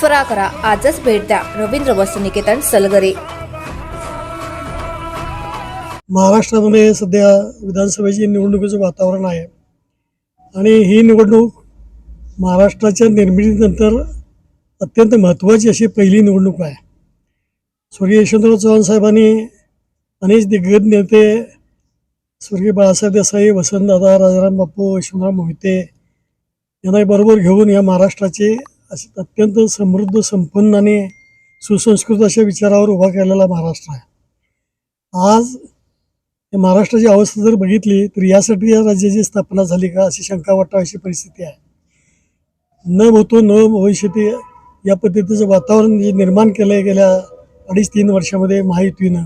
फरा करा आजच भेट द्या. रवींद्र वस्तुनिकेतन सलगरे. महाराष्ट्रामध्ये सध्या विधानसभेची निवडणुकीचं वातावरण आहे. आणि ही निवडणूक महाराष्ट्राच्या निर्मितीनंतर अत्यंत महत्त्वाची अशी पहिली निवडणूक आहे. स्वर्गीय यशवंतराव चव्हाण साहेबांनी अनेक दिग्गज नेते स्वर्गीय बाळासाहेब देसाई वसंतदादा राजाराम बापू यशवंतराव मोहिते यांना बरोबर घेऊन या महाराष्ट्राची असं अत्यंत समृद्ध संपन्न आणि सुसंस्कृत अशा विचारावर उभा केलेला महाराष्ट्र आहे. आज या महाराष्ट्राची अवस्था जर बघितली तर यासाठी या राज्याची स्थापना झाली का अशी शंका वाटावी अशी परिस्थिती आहे. न होतो न भविष्यती या पद्धतीचं वातावरण जे निर्माण केलं गेल्या अडीच तीन वर्षामध्ये महायुतीनं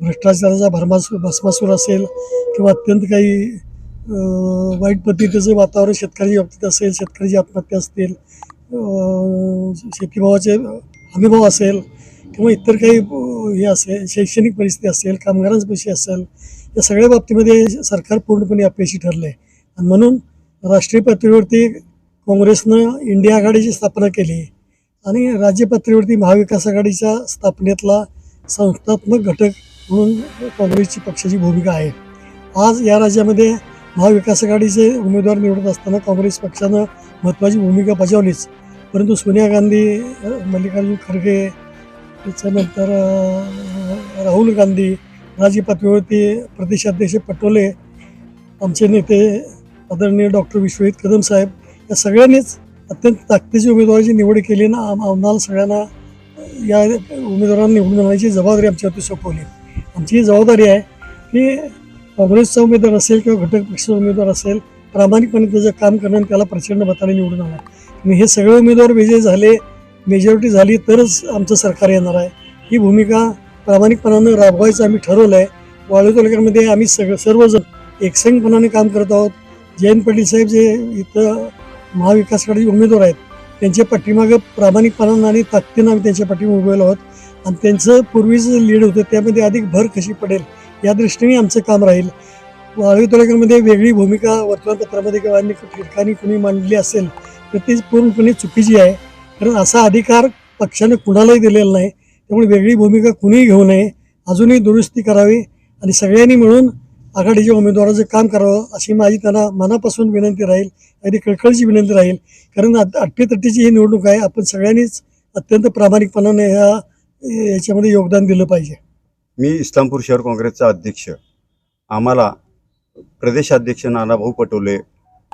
भ्रष्टाचाराचा भरमास भस्मासूर असेल किंवा अत्यंत काही वाईट पद्धतीचं वातावरण शेतकऱ्याच्या बाबतीत असेल शेतकऱ्याची आत्महत्या असतील शेतीभावाचे हमीभाव असेल किंवा इतर काही हे असेल शैक्षणिक परिस्थिती असेल कामगारांविषयी असेल या सगळ्या बाबतीमध्ये सरकार पूर्णपणे अपयशी ठरलं आहे आणि म्हणून राष्ट्रीय पातळीवरती काँग्रेसनं इंडिया आघाडीची स्थापना केली आणि राज्य पातळीवरती महाविकास आघाडीच्या स्थापनेतला संस्थात्मक घटक म्हणून काँग्रेसची पक्षाची भूमिका आहे. आज या राज्यामध्ये महाविकास आघाडीचे उमेदवार निवडत असताना काँग्रेस पक्षानं महत्त्वाची भूमिका बजावलीच. परंतु सोनिया गांधी मल्लिकार्जुन खरगे त्याच्यानंतर राहुल गांधी राज्य पातळीवरती प्रदेशाध्यक्ष पटोले आमचे नेते आदरणीय डॉक्टर विश्वजित कदम साहेब या सगळ्यांनीच अत्यंत ताकदीची उमेदवाराची निवड केली ना आम- आम्हाला सगळ्यांना या उमेदवारांना निवडून आणण्याची जबाबदारी आमच्यावरती सोपवली. आमची ही जबाबदारी आहे की काँग्रेसचा उमेदवार असेल किंवा घटक पक्षाचा उमेदवार असेल प्रामाणिकपणे त्याचं काम करणं आणि त्याला प्रचंड मताने निवडून आणा. आणि हे सगळे उमेदवार विजय झाले मेजॉरिटी झाली तरच आमचं सरकार येणार आहे. ही भूमिका प्रामाणिकपणानं राबवायचं आम्ही ठरवलं आहे वाळू तालुक्यामध्ये आम्ही सगळं सर्वजण एकसंघपणाने काम करत आहोत. जयंत पाटील साहेब जे इथं महाविकास आघाडीचे उमेदवार आहेत त्यांच्या पाठीमागं प्रामाणिकपणानं आणि ताकदीनं आम्ही त्यांच्या पाठीमागे उभेलो आहोत. आणि त्यांचं पूर्वीचं लीड होतं त्यामध्ये अधिक भर कशी पडेल या दृष्टीने आमचं काम राहील. वाळवी तालुक्यामध्ये वेगळी भूमिका वर्तमानपत्रामध्ये किंवा अन्य ठिकाणी कुणी मांडली असेल तर ती पूर्णपणे चुकीची आहे. कारण असा अधिकार पक्षाने कुणालाही दिलेला नाही. त्यामुळे वेगळी भूमिका कुणीही घेऊ नये. अजूनही दुरुस्ती करावी आणि सगळ्यांनी मिळून आघाडीच्या उमेदवाराचं काम करावं अशी माझी त्यांना मनापासून विनंती राहील. अगदी कळकळीची विनंती राहील. कारण अट्टीतट्टीची ही निवडणूक आहे. आपण सगळ्यांनीच अत्यंत प्रामाणिकपणाने ह्या याच्यामध्ये योगदान दिलं पाहिजे. मी इस्लामपूर शहर काँग्रेसचा अध्यक्ष. आम्हाला प्रदेशाध्यक्ष नानाभाऊ पटोले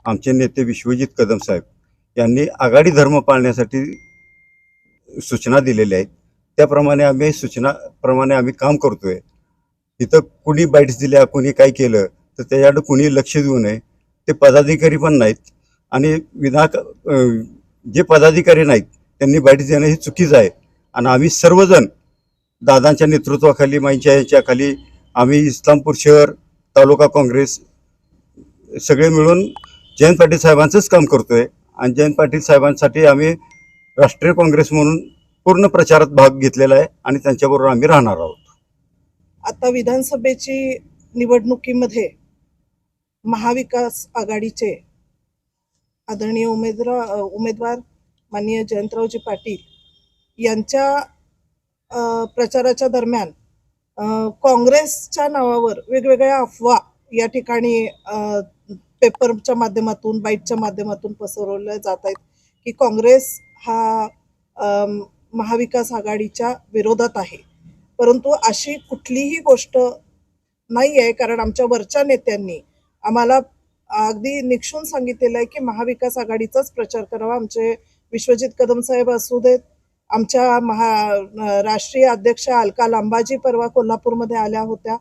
आमचे नेते विश्वजित कदम साहेब यांनी आघाडी धर्म पाळण्यासाठी सूचना दिलेल्या आहेत. त्याप्रमाणे आम्ही सूचनाप्रमाणे आम्ही काम करतोय. इथं कुणी बाईट्स दिल्या कुणी काय केलं तर त्याच्याकडे कुणी लक्ष देऊ नये. ते पदाधिकारी पण नाहीत आणि विना जे पदाधिकारी नाहीत त्यांनी बाईट्स देणं हे चुकीचं आहे. आणि आम्ही सर्वजण दादांच्या नेतृत्वाखाली माईंच्या याच्याखाली आम्ही इस्लामपूर शहर तालुका काँग्रेस सगळे मिळून जयंत पाटील साहेबांचंच काम करतोय. आणि जयंत पाटील साहेबांसाठी आम्ही राष्ट्रीय काँग्रेस म्हणून पूर्ण प्रचारात भाग घेतलेला आहे आणि त्यांच्याबरोबर आम्ही राहणार आहोत. आता विधानसभेची निवडणुकीमध्ये महाविकास आघाडीचे आदरणीय उमेदवार उमेदवार माननीय जयंतरावजी पाटील यांच्या प्रचाराच्या दरम्यान काँग्रेसच्या नावावर वेगवेगळ्या अफवा या ठिकाणी पेपरच्या माध्यमातून बाईटच्या माध्यमातून पसरवल्या जात आहेत की काँग्रेस हा महाविकास आघाडीच्या विरोधात आहे. परंतु अशी कुठलीही गोष्ट नाही आहे कारण आमच्या वरच्या नेत्यांनी आम्हाला अगदी निक्षून सांगितलेलं आहे की महाविकास आघाडीचाच प्रचार करावा. आमचे विश्वजित कदम साहेब असू देत आमच्या महा राष्ट्रीय अध्यक्ष अलका लांबाजी परवा कोल्हापूरमध्ये आल्या होत्या.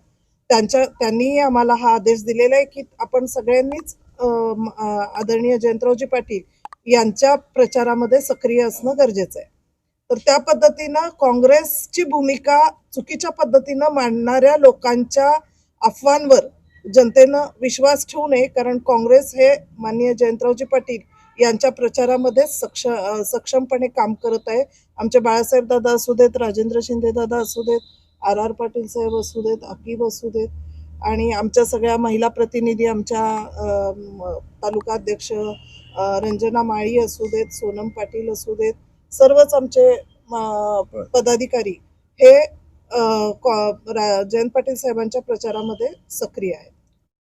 त्यांच्या त्यांनीही आम्हाला हा आदेश दिलेला आहे की आपण सगळ्यांनीच अं, आदरणीय जयंतरावजी पाटील यांच्या प्रचारामध्ये सक्रिय असणं गरजेचं आहे. तर त्या पद्धतीनं काँग्रेसची भूमिका चुकीच्या पद्धतीनं मांडणाऱ्या लोकांच्या अफवांवर जनतेनं विश्वास ठेवू नये कारण काँग्रेस हे माननीय जयंतरावजी पाटील यांच्या प्रचारामध्ये सक्ष सक्षमपणे काम करत आहे. आमचे बाळासाहेब दादा असू देत राजेंद्र शिंदे दादा असू देत आर आर पाटील साहेब असू देत अकीब असू देत आणि आमच्या सगळ्या महिला प्रतिनिधी आमच्या तालुका अध्यक्ष रंजना माळी असू देत सोनम पाटील असू देत सर्वच आमचे पदाधिकारी हे जयंत पाटील साहेबांच्या प्रचारामध्ये सक्रिय आहेत.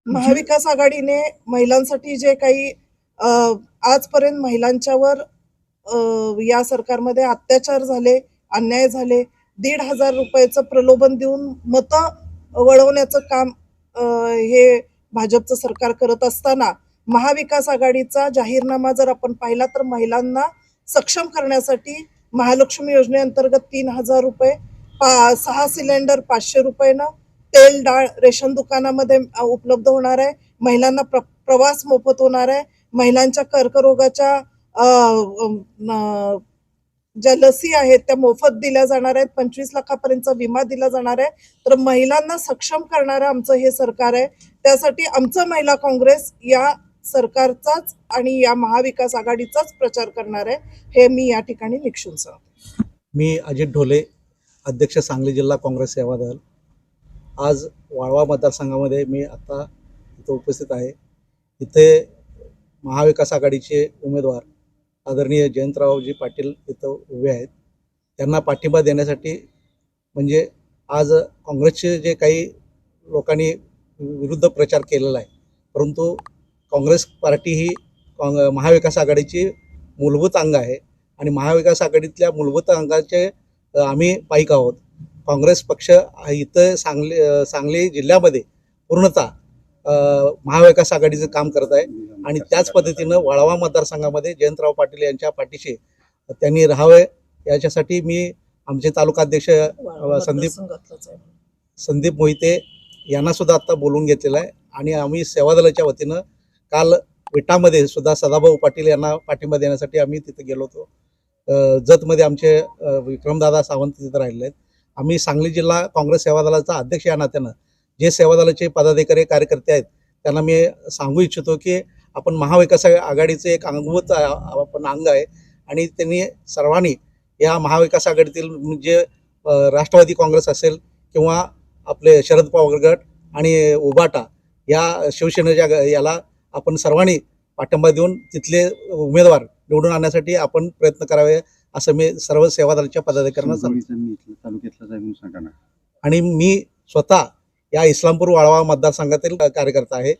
महाविकास आघाडीने महिलांसाठी जे काही आजपर्यंत महिलांच्यावर या सरकारमध्ये अत्याचार झाले अन्याय झाले दीड हजार रुपयाचं प्रलोभन देऊन मतं वळवण्याचं काम हे भाजपचं सरकार करत असताना महाविकास आघाडीचा जाहीरनामा जर आपण पाहिला तर महिलांना सक्षम करण्यासाठी महालक्ष्मी योजनेअंतर्गत तीन हजार रुपये पा सहा सिलेंडर पाचशे रुपयेनं तेल डाळ रेशन दुकानामध्ये उपलब्ध होणार आहे. महिलांना प्र प्रवास मोफत होणार आहे. महिलांच्या कर्करोगाच्या ज्या लसी आहेत त्या मोफत दिल्या जाणार आहेत पंचवीस लाखापर्यंतचा विमा दिला जाणार आहे. तर महिलांना सक्षम करणारं आमचं हे सरकार आहे. त्यासाठी आमचं महिला काँग्रेस या सरकारचाच आणि या महाविकास आघाडीचाच प्रचार करणार आहे. हे मी या ठिकाणी निक्षून सांगते. मी अजित ढोले अध्यक्ष सांगली जिल्हा काँग्रेस सेवा दल. आज वाळवा मतदारसंघामध्ये मी आता इथं उपस्थित आहे. इथे महाविकास आघाडीचे उमेदवार आदरणीय जयंतरावजी पाटील इथं उभे आहेत. त्यांना पाठिंबा देण्यासाठी म्हणजे आज काँग्रेसचे जे काही लोकांनी विरुद्ध प्रचार केलेला आहे परंतु काँग्रेस पार्टी ही काँग महाविकास आघाडीची मूलभूत अंग आहे आणि महाविकास आघाडीतल्या मूलभूत अंगाचे आम्ही पाईक आहोत. काँग्रेस पक्ष इथं सांगली सांगली जिल्ह्यामध्ये पूर्णतः महाविकास आघाडीचं काम करत आहे. आणि त्याच पद्धतीनं वाळवा मतदारसंघामध्ये जयंतराव पाटील यांच्या पाठीशी त्यांनी राहावे. याच्यासाठी मी आमचे तालुकाध्यक्ष संदीप. संदीप मोहिते यांना सुद्धा आता बोलवून घेतलेलं आहे. आणि आम्ही सेवा दलाच्या वतीनं काल विटामध्ये सुद्धा सदाभाऊ पाटील यांना पाठिंबा देण्यासाठी आम्ही तिथे गेलो होतो. जतमध्ये आमचे विक्रमदादा सावंत तिथे राहिलेले आहेत. आम्ही सांगली जिल्हा काँग्रेस सेवा दलाचा अध्यक्ष या नात्यानं जे सेवा दलाचे पदाधिकारी कार्यकर्ते आहेत त्यांना मी सांगू इच्छितो की आपण महाविकास आघाडीचे एक अंगभूत आपण अंग आहे आणि त्यांनी सर्वांनी या महाविकास आघाडीतील जे अ, राष्ट्रवादी काँग्रेस असेल किंवा आपले शरद पवार गट आणि उबाटा या शिवसेनेच्या याला आपण सर्वांनी पाठिंबा देऊन तिथले उमेदवार निवडून आणण्यासाठी आपण प्रयत्न करावे असं मी सर्व सेवा दलाच्या पदाधिकाऱ्यांना सांगतो. तालुक्यातला आणि मी स्वतः या इस्लामपूर वाळवा मतदारसंघातील कार्यकर्ता आहे.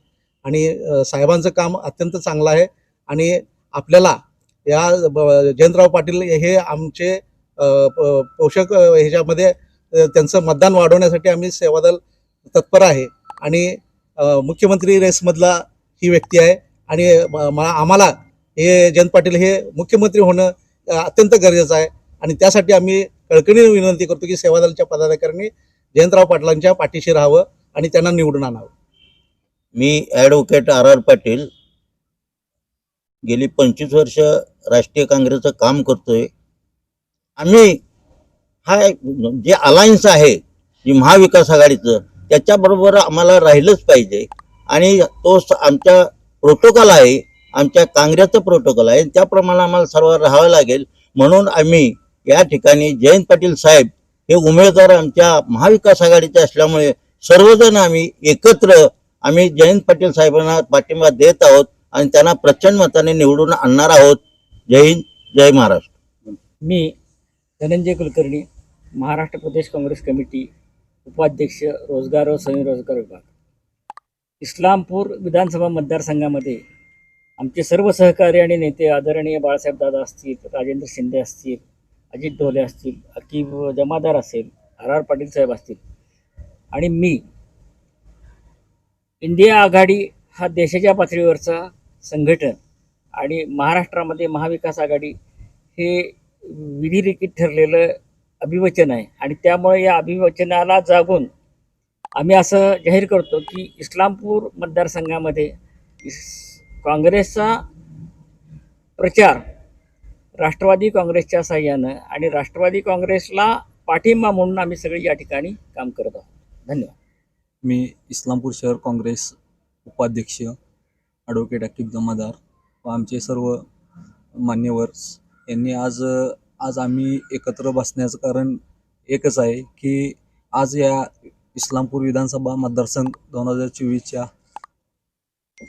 आणि साहेबांचं काम अत्यंत चांगलं आहे. आणि आपल्याला या जयंतराव पाटील हे आमचे प- पोषक ह्याच्यामध्ये त्यांचं मतदान वाढवण्यासाठी आम्ही सेवादल तत्पर आहे. आणि मुख्यमंत्री रेसमधला ही व्यक्ती आहे. आणि आम्हाला हे जयंत पाटील हे मुख्यमंत्री होणं अत्यंत गरजेचं आहे. आणि त्यासाठी आम्ही कळकळीने विनंती करतो की सेवादलच्या पदाधिकाऱ्यांनी जयंतराव पाटलांच्या पाठीशी राहावं आणि त्यांना निवडून आणावं. मी ॲडव्होकेट आर आर पाटील गेली पंचवीस वर्ष राष्ट्रीय काँग्रेसचं काम करतोय. आम्ही हा जे अलायन्स आहे जे महाविकास आघाडीचं त्याच्याबरोबर आम्हाला राहिलंच पाहिजे. आणि तो आमच्या प्रोटोकॉल आहे आमच्या काँग्रेसचं प्रोटोकॉल आहे त्याप्रमाणे आम्हाला सर्व राहावं लागेल. म्हणून आम्ही या ठिकाणी जयंत पाटील साहेब हे उमेदवार आमच्या महाविकास आघाडीचे असल्यामुळे सर्वजण आम्ही एकत्र आम्ही जयंत पाटील साहेबांना पाठिंबा देत आहोत आणि त्यांना प्रचंड मताने निवडून आणणार आहोत. जय हिंद जय महाराष्ट्र. मी धनंजय कुलकर्णी महाराष्ट्र प्रदेश काँग्रेस कमिटी उपाध्यक्ष रोजगार व स्वयंरोजगार विभाग. इस्लामपूर विधानसभा मतदारसंघामध्ये आमचे सर्व सहकारी आणि नेते आदरणीय बाळासाहेब दादा असतील राजेंद्र शिंदे असतील अजित ढोले असतील अकीब जमादार असेल आर आर पाटील साहेब असतील आणि मी इंडिया आघाडी हा देशाच्या पातळीवरचा संघटन आणि महाराष्ट्रामध्ये महाविकास आघाडी हे विधिरेखित ठरलेलं अभिवचन आहे. आणि त्यामुळे या अभिवचनाला जागून आम्ही असं जाहीर करतो की इस्लामपूर मतदारसंघामध्ये इस काँग्रेसचा प्रचार राष्ट्रवादी काँग्रेसच्या साह्यानं आणि राष्ट्रवादी काँग्रेसला पाठिंबा म्हणून आम्ही सगळे या ठिकाणी काम करत आहोत. धन्यवाद. मी इस्लामपूर शहर काँग्रेस उपाध्यक्ष ॲडव्होकेट अकिब जमादार व आमचे सर्व मान्यवर्स यांनी आज आज आम्ही एकत्र बसण्याचं कारण एकच आहे की आज या इस्लामपूर विधानसभा मतदारसंघ दोन हजार चोवीसच्या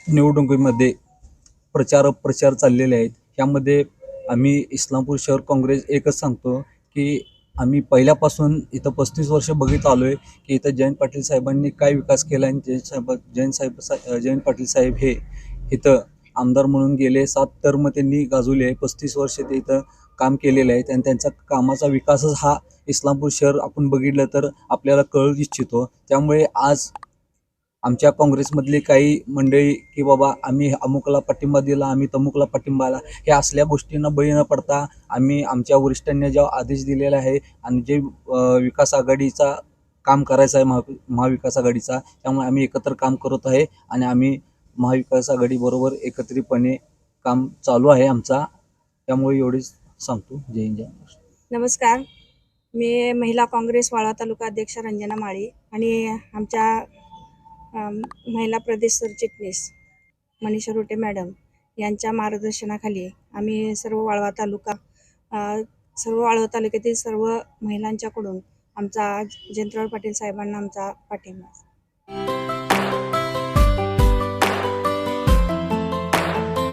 निवडणुकीमध्ये प्रचार प्रचार चाललेले आहेत. यामध्ये आम्ही इस्लामपूर शहर काँग्रेस एकच सांगतो की आम्ही पहिल्यापासून इथं पस्तीस वर्ष बघित आलो आहे की इथं जयंत पाटील साहेबांनी काय विकास केला आणि जयंत साहेब जयंत साहेब सा जयंत पाटील साहेब हे इथं आमदार म्हणून गेले. सात टर्म त्यांनी गाजवले आहे. पस्तीस वर्ष ते इथं काम केलेलं आहे आणि त्यांचा कामाचा विकासच हा इस्लामपूर शहर आपण बघितलं तर आपल्याला कळू इच्छितो. त्यामुळे आज आमच्या काँग्रेसमधली काही मंडळी की बाबा आम्ही अमुकला पाठिंबा दिला आम्ही तमुकला पाठिंबा आला हे असल्या गोष्टींना बळी न पडता आम्ही आमच्या वरिष्ठांनी जेव्हा आदेश दिलेला आहे आणि जे विकास आघाडीचा काम करायचं आहे महा महाविकास आघाडीचा त्यामुळे आम्ही एकत्र काम करत आहे आणि आम्ही महाविकास आघाडीबरोबर एकत्रितपणे काम चालू आहे आमचा. त्यामुळे एवढीच सांगतो. जय हिंद जय नमस्कार. मी महिला काँग्रेस वाळा तालुका अध्यक्ष रंजना माळी आणि आमच्या महिला प्रदेश सरचिटणीस मनीषा रोटे मॅडम यांच्या मार्गदर्शनाखाली आम्ही सर्व वाळवा तालुका सर्व वाळवा तालुक्यातील सर्व महिलांच्याकडून आमचा जयंतराव पाटील साहेबांना आमचा पाठिंबा.